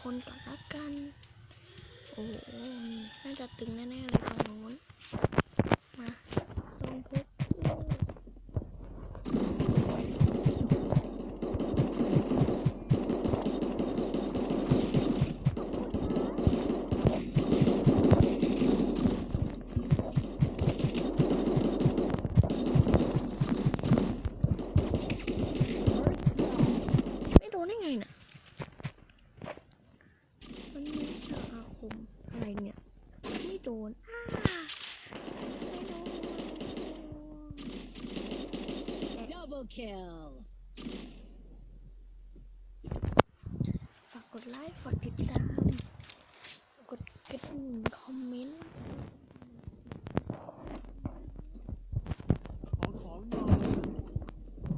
คนก่อนละกัน โอ้โหน่าจะตึงแน่ๆเลยตรงนู้น มาทรงทุกลูก ไม่โดนได้ไงน่ะ มันมีฉากอาคมอะไรเนี่ย ไม่โดนอ้าไม่โดน Double kill. ฝากก ดไลค์ ฝากติดตาม กดกระดิ่งคอมเมนต์ ขอของหน่อย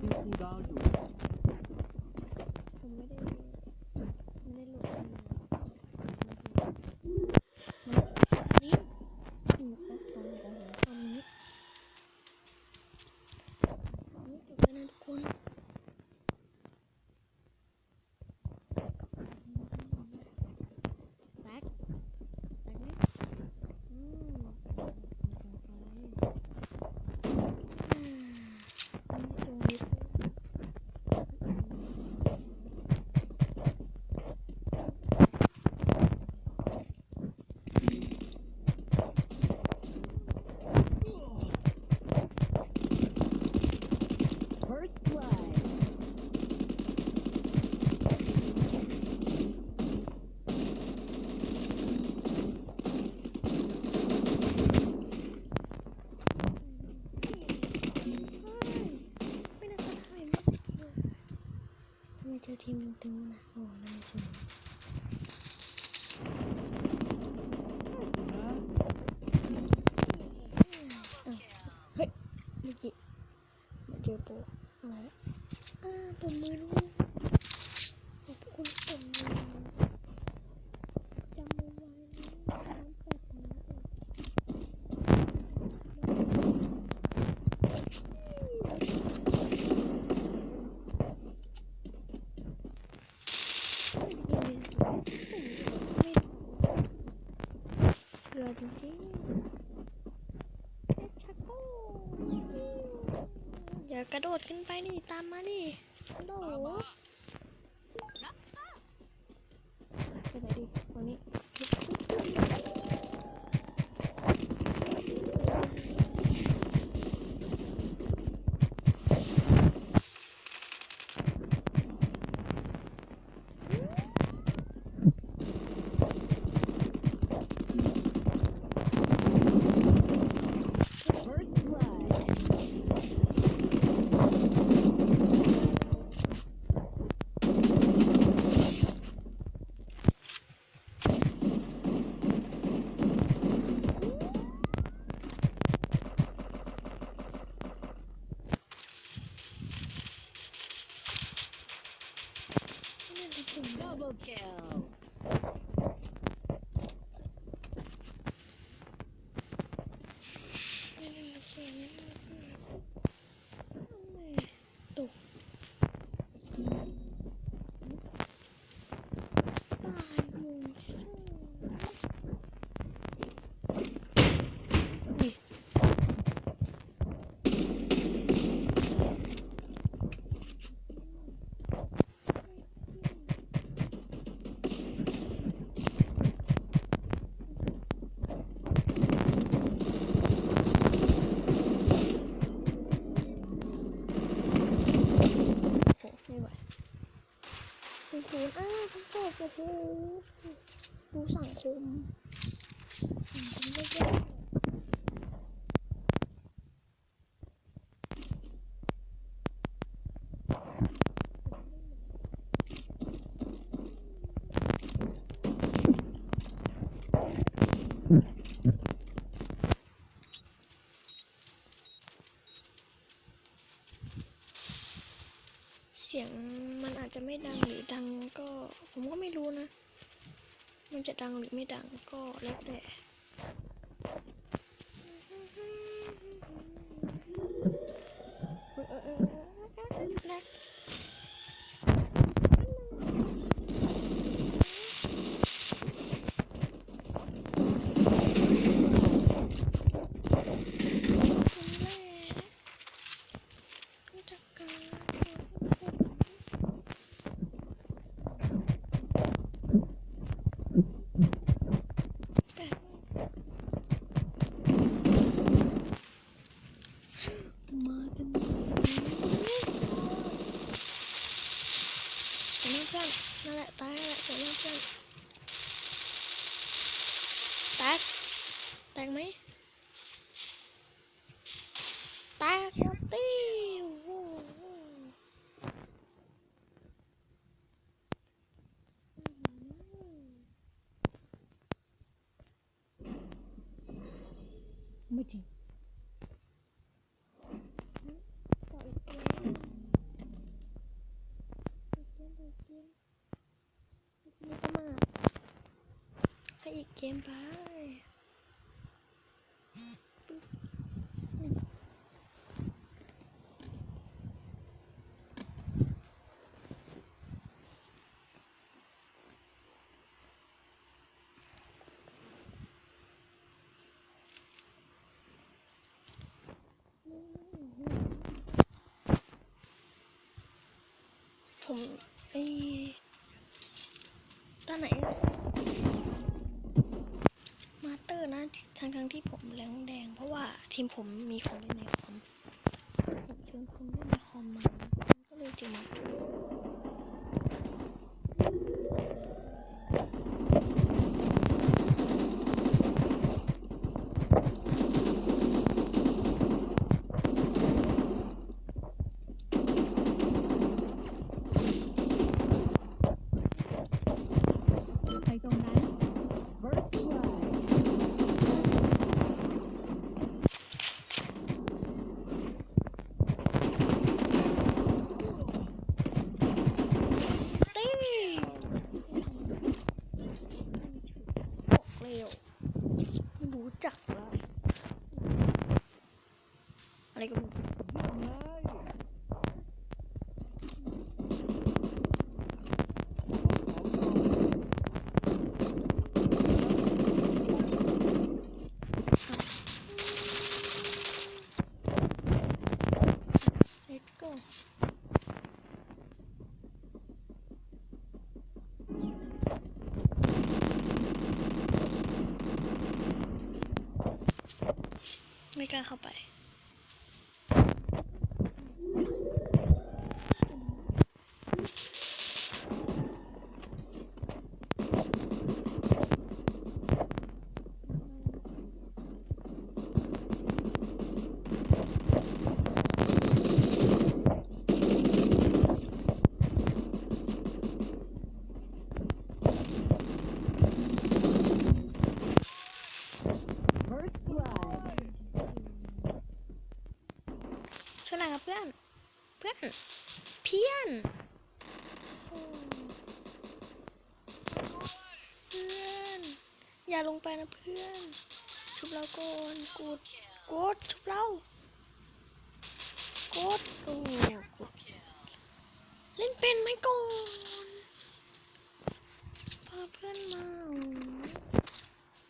ที่ครูดาวอยู่ ผมไม่ได้ไม่ได้โหลดมันนี่อืมแป๊บตอนของผมตอนนี้นี่จบแล้วนะทุกคนแบ็คแบ็คนี่อืมอืมอันนี้ตรงนี้ First blood. ไม่น่าจะถ่ายไม่สกิลทำไมเจอทีมตึงๆนะโอ้น่าสนเฮ้ย เมื่อกี้มาเจอ อย่ากระโดดขึ้นไปดิตามมาดิกระโดดไปไหนดิวันนี้ Kill. ดูสังคมสังคมเยอะเสียงมันอาจจะไม่ดังหรือดังก็ ผมก็ไม่รู้นะ มันจะดังหรือไม่ดังก็แล้วแต่แรกรู้จักกันแต่ มากันหมดเสียงเพื่อนนั่นแหละตายนั่นแหละเสียงเพื่อนแตกแตกไหมแตกหมดดิโอ้โหไม่จริงต่ออีกเกมอีกเกมอีกเกมอีกเกมก็มาให้อีกเกมไป ผมไอ้ตอนไหน มาสเตอร์นะทั้งทั้งๆที่ผมแรงแดง เพราะว่าทีมผมมีคนเล่นในคอมผมเชิญคนเล่นในคอมมาก็เลยจะมาใคร บอกเร็วไม่รู้จักแล้วอะไรก็ กล้าเข้าไป first blood ช่วยหน่อยครับเพื่อน เพื่อน เพี้ยน เพื่อน อย่าลงไป นะเพื่อน ชุบเราก่อนกูดกดชุบเรากูดโอ้กดเล่นเป็นไหมก่อนพาเพื่อนมา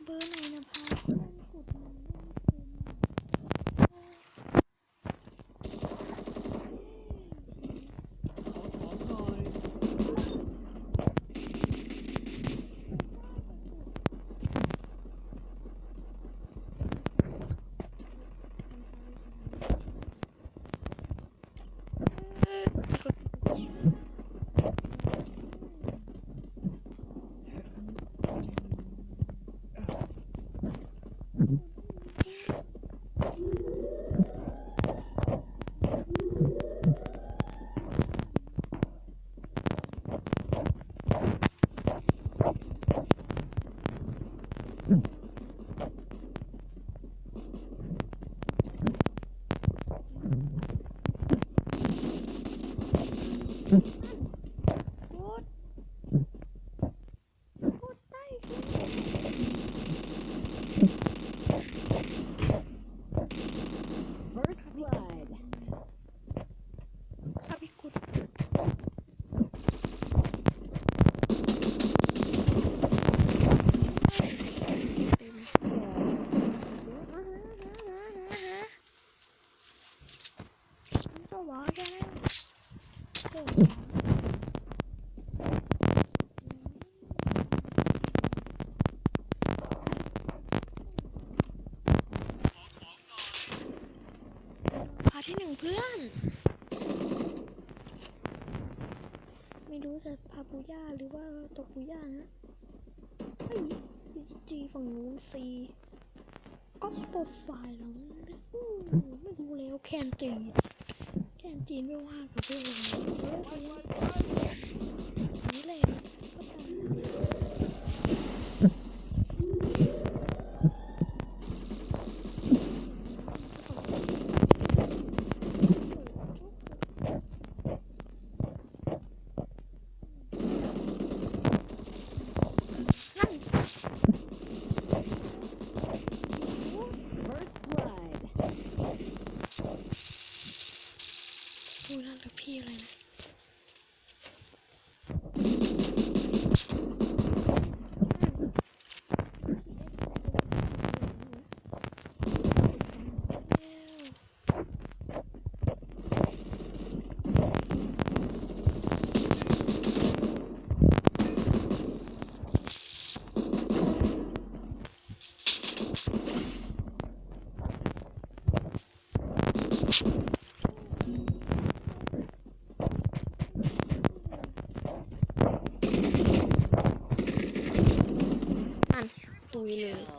เบอร์ไหนนะพาเพื่อนเป็น ของหน่อย กดกดได้สิ First blood. อาพิกุดเต็มก็บอกแค่นั้นเก่งพาที่หนึ่ง เพื่อน ไม่รู้จะพาปูย่าหรือว่าตกปูย่านะไอ้จีฝั่งนู้นซีก็โปรไฟล์เราไม่รู้แล้วแคนจีแคนจีไม่ว่ากับเรื่องอะไรนี่แหละก็ตามนั่น First blood. พูดแล้วหรือพี่อะไรนะอัน ตุย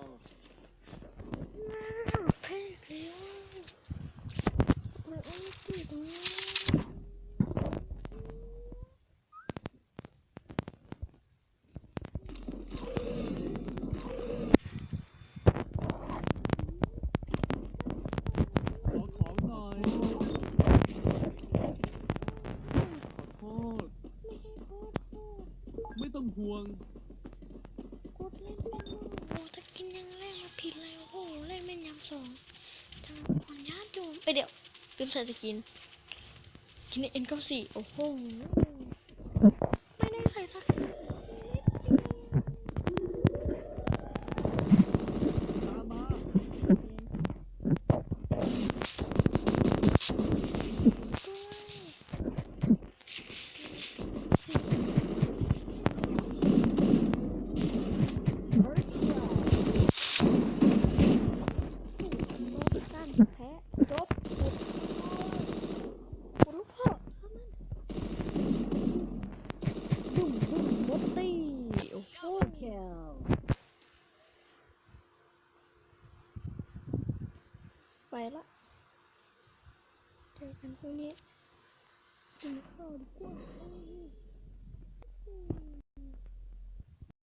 สองทางคนญาติโยมเอ้ยเดี๋ยวลืมใส่สกินกินเอ็นเก้าสี่โอ้โหไม่ได้ใส่สัก ตามมา First blood. ด้านแพ้จบจบโอ้ลูกพ่อดุ่มดุ่มมดตี้โอ้โห Kill. ไป ละเจอกันพรุ่งนี้กินข้าวดีกว่า